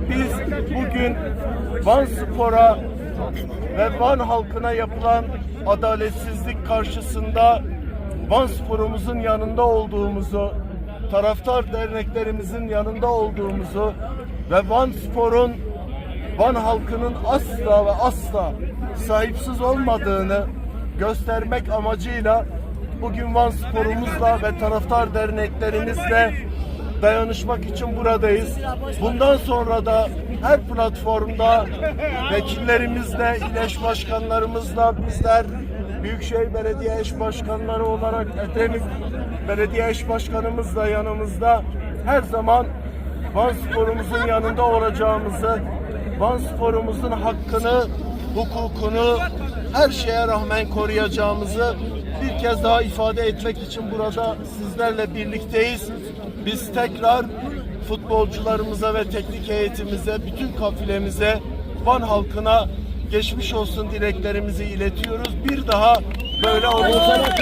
Biz bugün Van Spor'a ve Van halkına yapılan adaletsizlik karşısında Van Spor'umuzun yanında olduğumuzu, taraftar derneklerimizin yanında olduğumuzu ve Van Spor'un Van halkının asla ve asla sahipsiz olmadığını göstermek amacıyla bugün Van Spor'umuzla ve taraftar derneklerimizle dayanışmak için buradayız. Bundan sonra da her platformda vekillerimizle, il eş başkanlarımızla bizler Büyükşehir Belediye eş başkanları olarak Edremit Belediye eş başkanımız da yanımızda her zaman Van Spor'umuzun yanında olacağımızı, Van Spor'umuzun hakkını, hukukunu her şeye rağmen koruyacağımızı bir kez daha ifade etmek için burada sizlerle birlikteyiz. Biz tekrar futbolcularımıza ve teknik heyetimize, bütün kafilemize, Van halkına geçmiş olsun dileklerimizi iletiyoruz. Bir daha böyle olacak.